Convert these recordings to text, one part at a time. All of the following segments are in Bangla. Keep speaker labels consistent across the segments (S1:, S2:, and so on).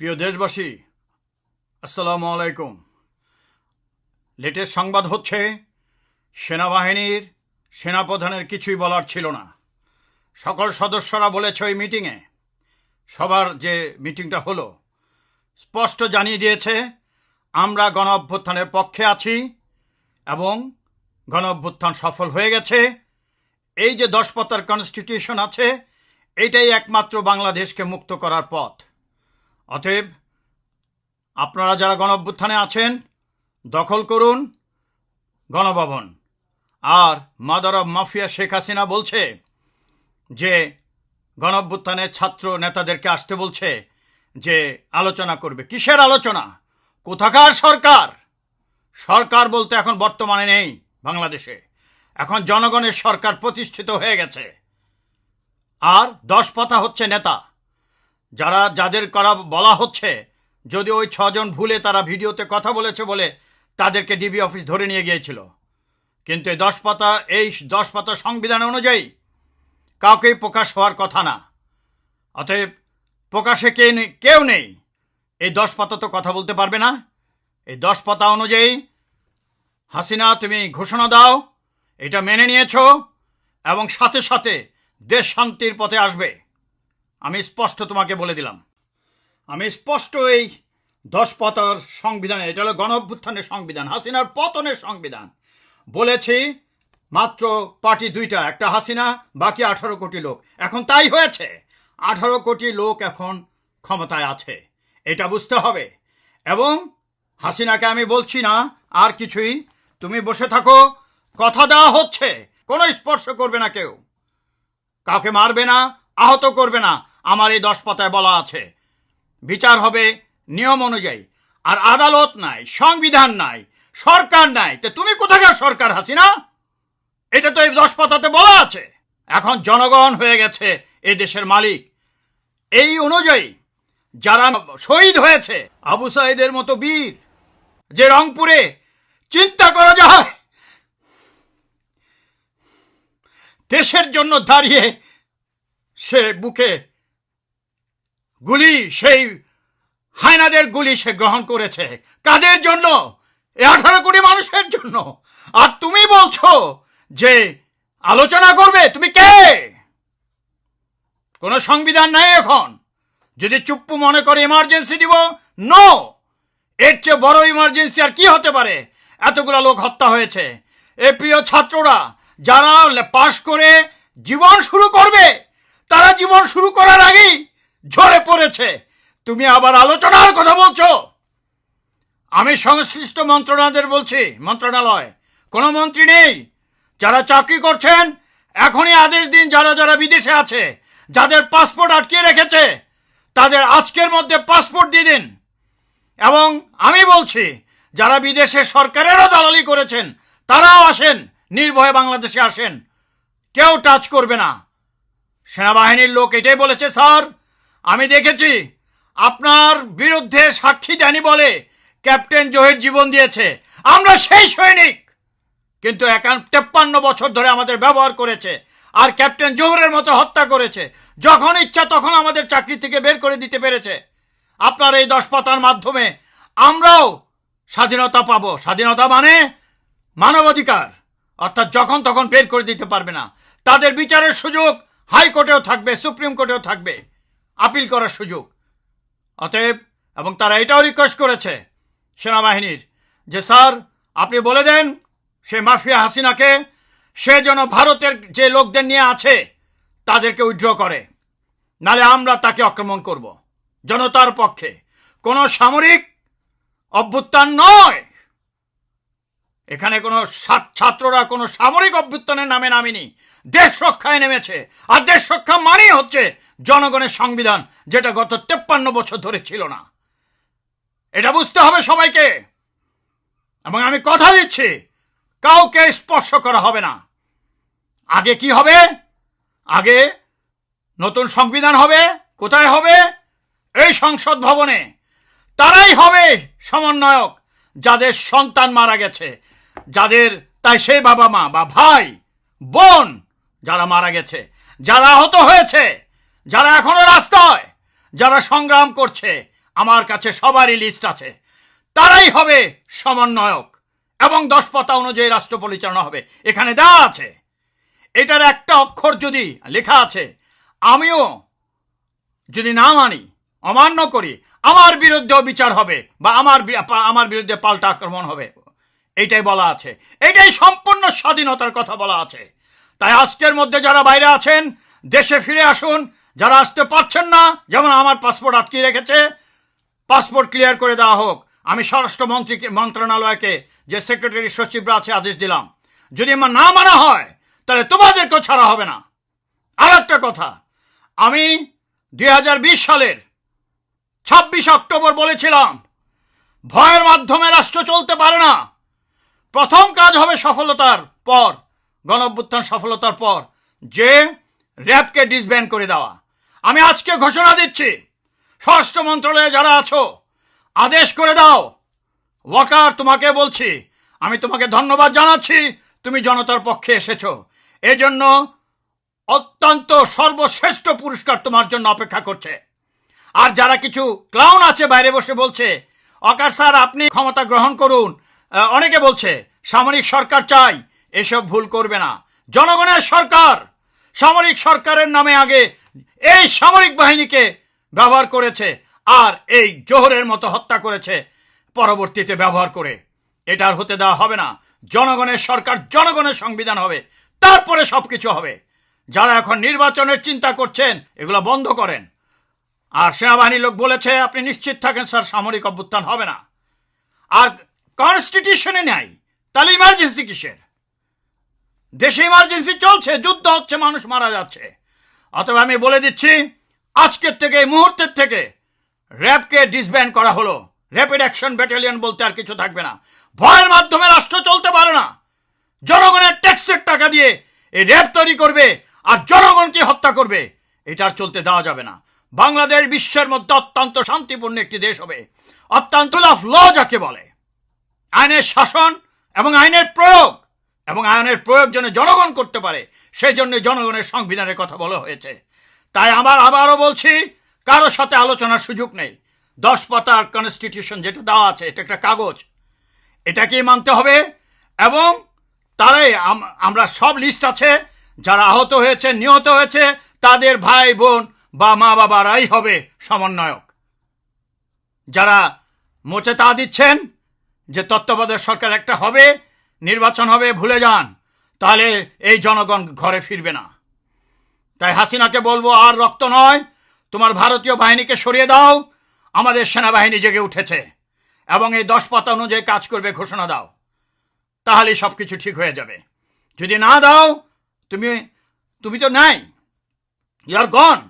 S1: প্রিয় দেশবাসী, আসসালামু আলাইকুম। লেটেস্ট সংবাদ হচ্ছে, সেনাবাহিনীর সেনাপ্রধানের কিছুই বলার ছিল না। সকল সদস্যরা বলেছে ওই মিটিংয়ে। সবার যে মিটিংটা হলো, স্পষ্ট জানিয়ে দিয়েছে, আমরা গণ অভ্যুত্থানের পক্ষে আছি এবং গণ অভ্যুত্থান সফল হয়ে গেছে। এই যে দশ পাতার কনস্টিটিউশন আছে, এটাই একমাত্র বাংলাদেশকে মুক্ত করার পথ। অতএব আপনারা যারা গণ অভ্যুত্থানে আছেন, দখল করুন গণভবন। আর mother of mafia Sheikh Hasina বলছে যে গণ অভ্যুত্থানের ছাত্র নেতাদেরকে আসতে বলছে যে, আলোচনা করবে। কিসের আলোচনা? কোথাকার সরকার? সরকার বলতে এখন বর্তমানে নেই বাংলাদেশে। এখন জনগণের সরকার প্রতিষ্ঠিত হয়ে গেছে। আর দশ পাতা হচ্ছে নেতা। যারা যাদের করা বলা হচ্ছে, যদি ওই ছজন ভুলে তারা ভিডিওতে কথা বলেছে বলে তাদেরকে ডিবি অফিস ধরে নিয়ে গিয়েছিল। কিন্তু এই দশ পাতা, এই দশ পাতা সংবিধান অনুযায়ী কাউকেই প্রকাশ হওয়ার কথা না। অতএব প্রকাশে কে কেউ নেই। এই দশ পাতা তো কথা বলতে পারবে না। এই দশ পাতা অনুযায়ী হাসিনা, তুমি ঘোষণা দাও, এটা মেনে নিয়েছো এবং সাথে সাথে দেশ শান্তির পথে আসবে। আমি স্পষ্ট তোমাকে বলে দিলাম। আমি স্পষ্ট এই দশ পাতার সংবিধানে, এটা হলো গণ অভ্যুত্থানের সংবিধান, হাসিনার পতনের সংবিধান, বলেছি মাত্র পার্টি দুইটা, একটা হাসিনা, বাকি আঠারো কোটি লোক। এখন তাই হয়েছে। আঠারো কোটি লোক এখন ক্ষমতায় আছে। এটা বুঝতে হবে। এবং হাসিনাকে আমি বলছি না, আর কিছুই। তুমি বসে থাকো, কথা দেওয়া হচ্ছে। কোনো স্পর্শ করবে না কেউ। কাউকে মারবে না, আহত করবে না। আমার এই দশ পাতায় বলা আছে। বিচার হবে নিয়ম অনুযায়ী। আর আদালত নাই, সংবিধান নাই, সরকার নাই। তো তুমি কোথাকার সরকার, হাসিনা? এটা তো এই দশ পাতাতে বলা আছে। এখন জনগণ হয়ে গেছে এই দেশের মালিক। এই অনুযায়ী যারা শহীদ হয়েছে, আবু সাইদের মতো বীর, যে রংপুরে চিন্তা করা যায়, দেশের জন্য দাঁড়িয়ে সে বুকে গুলি সেই হায়নাদের গুলি সে গ্রহণ করেছে। কাদের জন্য? এ আঠারো কোটি মানুষের জন্য। আর তুমি বলছো যে আলোচনা করবে, তুমি কে? কোনো সংবিধান নাই এখন। যদি চুপ্পু মনে করে ইমার্জেন্সি দিব নো এর চেয়ে বড় ইমার্জেন্সি আর কি হতে পারে? এতগুলো লোক হত্যা হয়েছে। এ প্রিয় ছাত্ররা, যারা পাশ করে জীবন শুরু করবে, তারা জীবন শুরু করার ঝরে পড়েছে। তুমি আবার আলোচনার কথা বলছো। আমি সংশ্লিষ্ট মন্ত্রণালয়ের বলছি, মন্ত্রণালয়, কোনো মন্ত্রী নেই। যারা চাকরি করছেন, এখনই আদেশ দিন যারা যারা বিদেশে আছে, যাদের পাসপোর্ট আটকে রেখেছে, তাদের আজকের মধ্যে পাসপোর্ট দিয়ে দিন। এবং আমি বলছি, যারা বিদেশে সরকারেরও দালালি করেছেন, তারাও আসেন, নির্ভয়ে বাংলাদেশে আসেন। কেউ টাচ করবে না। সেনাবাহিনীর লোক এটাই বলেছে, স্যার। আমি দেখেছি আপনার বিরুদ্ধে সাক্ষী জানি বলে ক্যাপ্টেন জহির জীবন দিয়েছে। আমরা সেই সৈনিক। কিন্তু একান তেপ্পান্ন বছর ধরে আমাদের ব্যবহার করেছে আর ক্যাপ্টেন জহুরের মতো হত্যা করেছে। যখন ইচ্ছা তখন আমাদের চাকরি থেকে বের করে দিতে পেরেছে। আপনার এই দশ পাতার মাধ্যমে আমরাও স্বাধীনতা পাবো। স্বাধীনতা মানে মানবাধিকার। অর্থাৎ যখন তখন বের করে দিতে পারবে না। তাদের বিচারের সুযোগ হাইকোর্টেও থাকবে, সুপ্রিম কোর্টেও থাকবে। আপিল করার সুযোগ। অতএব, এবং তারা এটাও রিকোয়েস্ট করেছে সেনাবাহিনীর যে, স্যার, আপনি বলে দেন সে মাফিয়া হাসিনাকে, সে যেন ভারতের যে লোকদের নিয়ে আছে, তাদেরকে উইথড্র করে। নালে আমরা তাকে আক্রমণ করব। জনতার পক্ষে। কোনো সামরিক অভ্যুত্থান নয়! এখানে কোনো ছাত্ররা কোনো সামরিক অভ্যুত্থানের নামে নামেনি। দেশ রক্ষায় নেমেছে। আর দেশ রক্ষা মানেই হচ্ছে জনগণের সংবিধান, যেটা গত তেপ্পান্ন বছর ধরে ছিল না। এটা বুঝতে হবে সবাইকে। এবং আমি কথা দিচ্ছি, কাউকে স্পর্শ করা হবে না। আগে কি হবে? আগে নতুন সংবিধান হবে? কোথায় হবে? এই সংসদ ভবনে। তারাই হবে সমন্বয়ক, যাদের সন্তান মারা গেছে। যাদের, তাই সেই বাবা মা বা ভাই, বোন যারা মারা গেছে, যারা আহত হয়েছে, যারা এখনও রাস্তায়, যারা সংগ্রাম করছে, আমার কাছে সবারই লিস্ট আছে। তারাই হবে সমন্বয়ক এবং দশ পাতা অনুযায়ী রাষ্ট্র পরিচালনা হবে। এখানে দেওয়া আছে। এটার একটা অক্ষর যদি লেখা আছে, আমিও যদি না মানি, অমান্য করি, আমার বিরুদ্ধেও বিচার হবে বা আমার আমার বিরুদ্ধে পাল্টা আক্রমণ হবে। এইটাই বলা আছে। এটাই সম্পূর্ণ স্বাধীনতার কথা বলা আছে। তাই আজকের মধ্যে যারা বাইরে আছেন, দেশে ফিরে আসুন। যারা আসতে পারছেন না, যেমন আমার পাসপোর্ট আটকিয়ে রেখেছে, পাসপোর্ট ক্লিয়ার করে দেওয়া হোক। আমি স্বরাষ্ট্রমন্ত্রী মন্ত্রণালয়কে যে সেক্রেটারি সচিবরা আছে, আদেশ দিলাম। যদি আমার না মানা হয়, তাহলে তোমাদেরকেও ছাড়া হবে না। আর একটা কথা, আমি দুই হাজার বিশ সালের ছাব্বিশ অক্টোবর বলেছিলাম, ভয়ের মাধ্যমে রাষ্ট্র চলতে পারে না। প্রথম কাজ হবে সফলতার পর, গণঅভ্যুত্থান সফলতার পর, যে র্যাবকে ডিসব্যান্ড করে দেওয়া। আমি আজকে ঘোষণা দিচ্ছি, স্বরাষ্ট্র মন্ত্রণালয়ে যারা আছো, আদেশ করে দাও। ওয়াকার, তোমাকে বলছি, আমি তোমাকে ধন্যবাদ জানাচ্ছি, তুমি জনতার পক্ষে এসেছ। এজন্য অত্যন্ত সর্বশ্রেষ্ঠ পুরস্কার তোমার জন্য অপেক্ষা করছে। আর যারা কিছু ক্লাউন আছে বাইরে বসে বলছে অকার স্যার, আপনি ক্ষমতা গ্রহণ করুন অনেকে বলছে, সামরিক সরকার চাই, এসব ভুল করবে না। জনগণের সরকার, সামরিক সরকারের নামে আগে এই সামরিক বাহিনীকে ব্যবহার করেছে আর এই জোহরের মতো হত্যা করেছে পরবর্তীতে ব্যবহার করে। এটা আর হতে দেওয়া হবে না। জনগণের সরকার জনগণের সংবিধান হবে, তারপরে সবকিছু হবে। যারা এখন নির্বাচনের চিন্তা করছেন, এগুলো বন্ধ করেন। আর সেনাবাহিনীর লোক বলেছে, আপনি নিশ্চিত থাকেন, স্যার, সামরিক অভ্যুত্থান হবে না। আর কনস্টিটিউশনে নাই। তাহলে ইমার্জেন্সি কিসের? দেশে ইমার্জেন্সি চলছে, যুদ্ধ হচ্ছে, মানুষ মারা যাচ্ছে। অথবা আমি বলে দিচ্ছি, আজকের থেকে, এই মুহূর্তের থেকে র্যাবকে ডিসব্যান্ড করা হলো। র্যাপিড অ্যাকশন ব্যাটালিয়ন বলতে আর কিছু থাকবে না। ভয়ের মাধ্যমে রাষ্ট্র চলতে পারে না। জনগণের ট্যাক্সের টাকা দিয়ে এই র্যাব তৈরি করবে আর জনগণকে হত্যা করবে। এটা আর চলতে দেওয়া যাবে না। বাংলাদেশ বিশ্বের মধ্যে অত্যন্ত শান্তিপূর্ণ একটি দেশ হবে। অত্যন্ত অফ ল যাকে বলে। আইনের শাসন এবং আইনের প্রয়োগ, এবং আইনের প্রয়োগ যেন জনগণ করতে পারে, সেই জন্য জনগণের সংবিধানের কথা বলা হয়েছে। তাই আমার আবারও বলছি কারোর সাথে আলোচনার সুযোগ নেই। দশ পাতার কনস্টিটিউশন যেটা দেওয়া আছে, এটা একটা কাগজ। এটাকেই মানতে হবে, এবং তারাই আম- আমরা সব লিস্ট আছে, যারা আহত হয়েছে, নিহত হয়েছে, তাদের ভাই, বোন বা মা বাবারাই হবে সমন্বয়ক। যারা মোচে তা দিচ্ছেন যে তত্ত্বাবধায়ক সরকার একটা হবে, নির্বাচন হবে, ভুলে যান। তাহলে এই জনগণ ঘরে ফিরবে না। তাই হাসিনাকে বলব, আর রক্ত নয়, তোমার ভারতীয় বাহিনীকে সরিয়ে দাও, আমাদের সেনাবাহিনী জেগে উঠেছে, এবং এই দশ পাতা অনুযায়ী কাজ করবে, ঘোষণা দাও। তাহলে সব কিছু ঠিক হয়ে যাবে। যদি না দাও, তুমি তুমি তো নাই। ইয়ার গন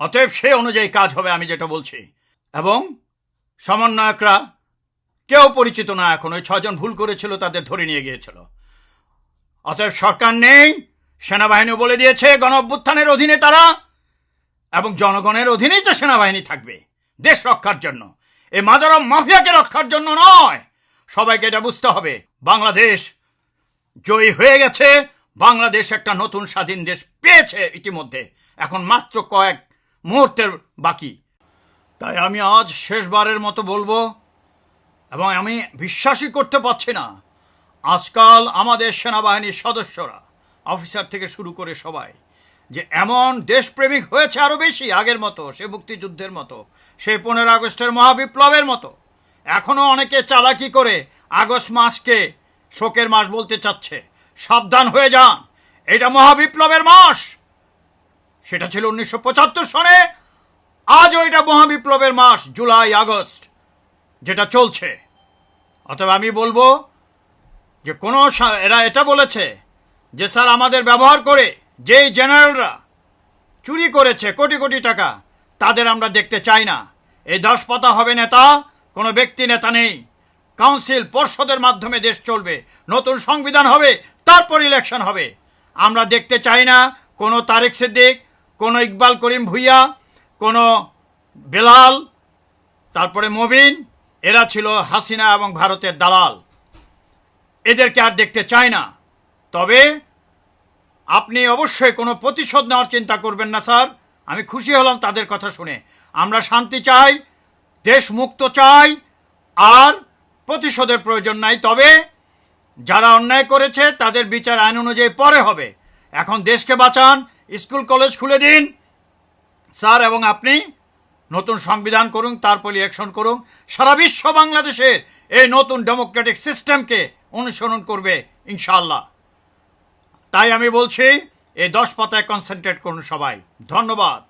S1: অতএব সে অনুযায়ী কাজ হবে, আমি যেটা বলছি। এবং সমন্বয়করা কেউ পরিচিত না এখন। ওই ছজন ভুল করেছিল, তাদের ধরে নিয়ে গিয়েছিল। অতএব সরকার নেই সেনাবাহিনী বলে দিয়েছে গণ অভ্যুত্থানের অধীনে তারা এবং জনগণের অধীনেই তো সেনাবাহিনী থাকবে, দেশ রক্ষার জন্য। এই মাদারম মাফিয়াকে রক্ষার জন্য নয়, সবাইকে এটা বুঝতে হবে। বাংলাদেশ জয়ী হয়ে গেছে, বাংলাদেশ একটা নতুন স্বাধীন দেশ পেয়েছে ইতিমধ্যে। এখন মাত্র কয়েক মুহূর্তের বাকি। তাই আমি আজ শেষবারের মতো বলব এবং আমি বিশ্বাসই করতে পারছি না। আজকাল আমাদের সেনাবাহিনীর সদস্যরা, অফিসার থেকে শুরু করে সবাই, যে এমন দেশপ্রেমিক হয়েছে আরও বেশি আগের মতো, সে মুক্তিযুদ্ধের মতো, সে পনেরো আগস্টের মহাবিপ্লবের মতো। এখনও অনেকে চালাকি করে আগস্ট মাসকে শোকের মাস বলতে চাচ্ছে। সাবধান হয়ে যান, এটা মহাবিপ্লবের মাস। সেটা ছিল উনিশশো পঁচাত্তর সনে, আজও এটা মহাবিপ্লবের মাস, জুলাই আগস্ট। যেটা চলছে। অথবা আমি বলব যে কোনো এরা এটা বলেছে যে, স্যার, আমাদের ব্যবহার করে যেই জেনারেলরা চুরি করেছে কোটি কোটি টাকা, তাদের আমরা দেখতে চাই না। এই দশ পাতা হবে নেতা, কোনো ব্যক্তি নেতা নেই। কাউন্সিল পর্ষদের মাধ্যমে দেশ চলবে, নতুন সংবিধান হবে, তারপর ইলেকশন হবে। আমরা দেখতে চাই না কোনো তারেক সিদ্দিক, কোনো ইকবাল করিম ভুইয়া, কোনো বেলাল, তারপরে মবিন এরা ছিল হাসিনা এবং ভারতের দালাল। এদেরকে আর দেখতে চাই না। তবে আপনি অবশ্যই কোনো প্রতিশোধ নেওয়ার চিন্তা করবেন না, স্যার। আমি খুশি হলাম তাদের কথা শুনে। আমরা শান্তি চাই, দেশ মুক্ত চাই, আর প্রতিশোধের প্রয়োজন নাই। তবে যারা অন্যায় করেছে, তাদের বিচার আইন অনুযায়ী পরে হবে। এখন দেশকে বাঁচান, স্কুল, কলেজ খুলে দিন। স্যার, এবং আপনি নতুন সংবিধান করুন তারপরে ইলেকশন করুন। সারা বিশ্ব বাংলাদেশের এই নতুন ডেমোক্রেটিক সিস্টেমকে অনুসরণ করবে ইনশাল্লাহ তাই আমি বলছি, এই দশ পাতায় কনসেন্ট্রেট করুন সবাই। ধন্যবাদ।